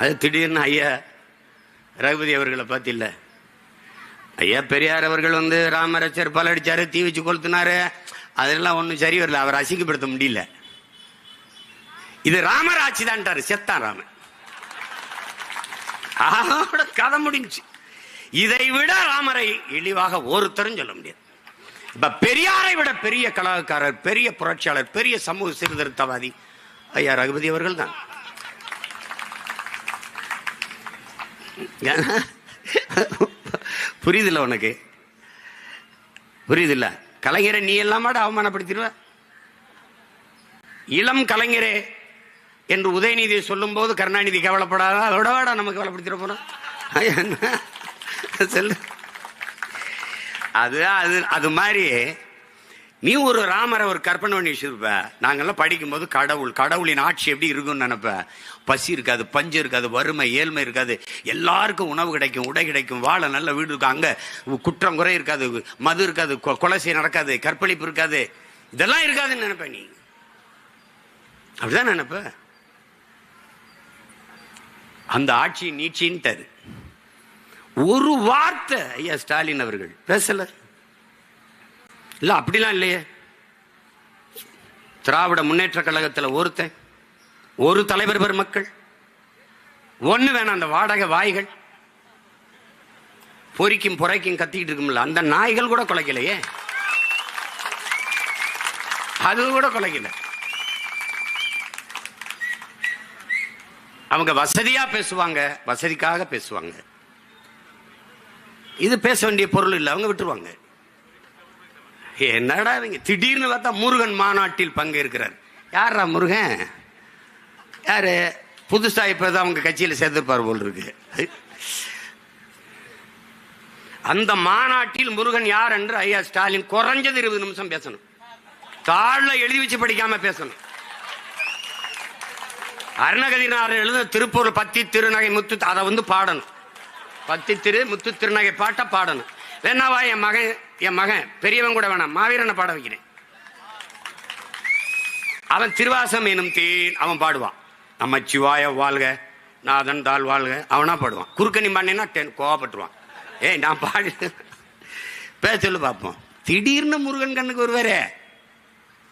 அது திடீர்னு ஐயா ரகுபதி அவர்களை பார்த்தில்ல. ஐயா பெரியார் அவர்கள் வந்து ராமரை பலடிச்சாரு அடிச்சாரு தீ வச்சு கொளுத்தினாரு. அதெல்லாம் ஒன்றும் சரி வரல அவர் அசிங்கப்படுத்த முடியல. இது ராமர் ஆட்சி தான்ட்டாரு செத்தான் ராமன் அதோட கதை முடிஞ்சு இதை விட ராமரை இழிவாக ஒருத்தரும் சொல்ல முடியாது. இப்ப பெரியாரை விட பெரிய கலாக்காரர் பெரிய புரட்சியாளர் பெரிய சமூக சீர்திருத்தவாதி ஐயா ரகுபதி அவர்கள் தான். புரியுதில்ல உனக்கு? புரியுதில்ல? கலைஞரை நீ எல்லாமாட அவமானப்படுத்திடுவ? இளம் கலைஞரே என்று உதயநிதி சொல்லும் போது கருணாநிதி கவலைப்படாத அதோட வேட நமக்கு கவலைப்படுத்திட போறோம். சொல்லு. அது அது அது மாதிரி நீ ஒரு ராமரை ஒரு கற்பனை பண்ணி வச்சிருப்ப. நாங்கெல்லாம் படிக்கும்போது கடவுள் கடவுளின் ஆட்சி எப்படி இருக்கும்னு நினைப்ப. பசி இருக்காது பஞ்சம் இருக்காது வறுமை ஏழ்மை இருக்காது. எல்லாருக்கும் உணவு கிடைக்கும் உடை கிடைக்கும் வாழ நல்ல வீடு இருக்கும். அங்கே குற்றம் குறை இருக்காது மது இருக்காது கொ- நடக்காது கற்பழிப்பு இருக்காது. இதெல்லாம் இருக்காதுன்னு நினைப்ப நீ. அப்படிதான் நினைப்ப. அந்த ஆட்சி நீட்சின்ட்டாரு ஒரு வார்த்தை ஐயா ஸ்டாலின் அவர்கள் பேசலை. இல்ல அப்படிலாம் இல்லையே. திராவிட முன்னேற்ற கழகத்தில் ஒருத்தன் ஒரு தலைவர் பெருமக்கள் ஒன்று வேணாம் அந்த வாடகை வாய்கள். பொறிக்கும் பொறைக்கும் கத்திக்கிட்டு இருக்கும்ல அந்த நாய்கள் கூட குலைக்கலையே. அது கூட குலைக்கல. அவங்க வசதியா பேசுவாங்க வசதிக்காக பேசுவாங்க. இது பேச வேண்டிய பொருள் இல்லை அவங்க விட்டுருவாங்க. என்னடா இவங்க? திடீர்னு பார்த்தா முருகன் மாநாட்டில் பங்கேற்கிறார். யாரா முருகன்? யாரு? புதுசா இப்பதான் அவங்க கட்சியில் சேர்ந்திருப்பார் போல் இருக்கு. அந்த மாநாட்டில் முருகன் யார் என்று ஐயா ஸ்டாலின் குறைஞ்சது இருபது நிமிஷம் பேசணும். தாழ்ல எழுதி வச்சு படிக்காம பேசணும். அருணகதினார் எழுத திருப்பூர் பத்தி திருநகை முத்து அதை வந்து பாடணும். பத்தி திரு முத்து திருநகை பாட்ட பாடணும். வேணாவா என் மகன் என் மகன்? பெரியவன் கூட வேணாம். மாவீரனை பாட வைக்கிறேன். அவன் திருவாசம் எனும் தேன் அவன் பாடுவான். நம்ம சிவாய வாழ்க நாதன் தாள் வாழ்க அவனா பாடுவான். குறுக்கணி பண்ணினா டென் கோவப்பட்டுருவான். ஏய் நான் பாடு. பேச சொல்லு பார்ப்போம் திடீர்னு முருகன் கண்ணுக்கு ஒருவரே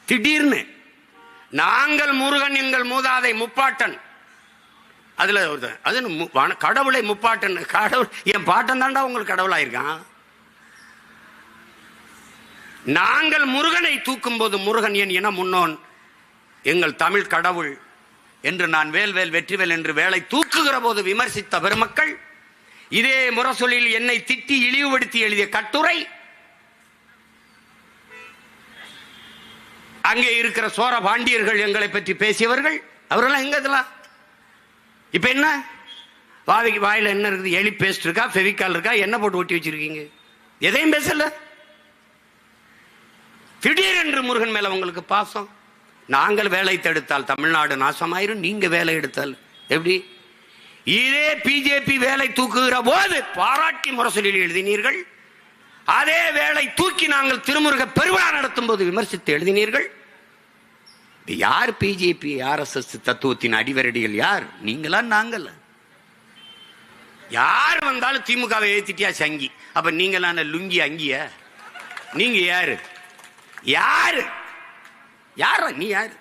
திடீர்னு. நாங்கள் முருகன் எங்கள் மூதாதை முப்பாட்டன். அதுல ஒருத்தன் அது மு- வன- கடவுளை முப்பாட்டன். கடவுள் என் பாட்டன் தாண்டா உங்களுக்கு கடவுளாயிருக்கான். நாங்கள் முருகனை தூக்கும் போது முருகன் என் இன முன்னோன். எங்கள் தமிழ் கடவுள். என்று நான் வேல்வேல் வெற்றிவேல் என்று வேலை தூக்குகிற போது விமர்சித்த பெருமக்கள் இதே முரசொலில் என்னை திட்டி இழிவுபடுத்தி எழுதிய கட்டுரை. அங்கே இருக்கிற சோர பாண்டியர்கள் எங்களை பற்றி பேசியவர்கள் அவரெல்லாம் எங்க இதெல்லாம் இப்ப என்ன? வாவிக்கு வாயில என்ன இருக்குது? எலி பேஸ்ட் இருக்கா? ஃபெவிக்கால் இருக்கா? என்ன போட்டு ஒட்டி வச்சிருக்கீங்க? எதையும் பேசல. திடீரென்று முருகன் மேல உங்களுக்கு பாசம்? நாங்கள் வேலை தடுத்தால் தமிழ்நாடு நாசமாயிரும் நீங்க வேலை எடுத்தால் எப்படி? இதே பிஜேபி வேலை தூக்குகிற போது பாராட்டி முரசொலியில் எழுதினீர்கள். அதே வேலை தூக்கி நாங்கள் திருமுருக பெருவிழா நடத்தும் போது விமர்சித்து எழுதினீர்கள். யார் பிஜேபி ஆர்எஸ்எஸ் தத்துவத்தின் அடிவரடிகள்? யார்? நீங்களா நாங்கள்? யார் வந்தாலும் திமுகவை ஏத்திட்டியா சங்கி? அப்ப நீங்களான லுங்கி அங்கிய? நீங்க யாரு? யாரு? யாரா நீ யாரு?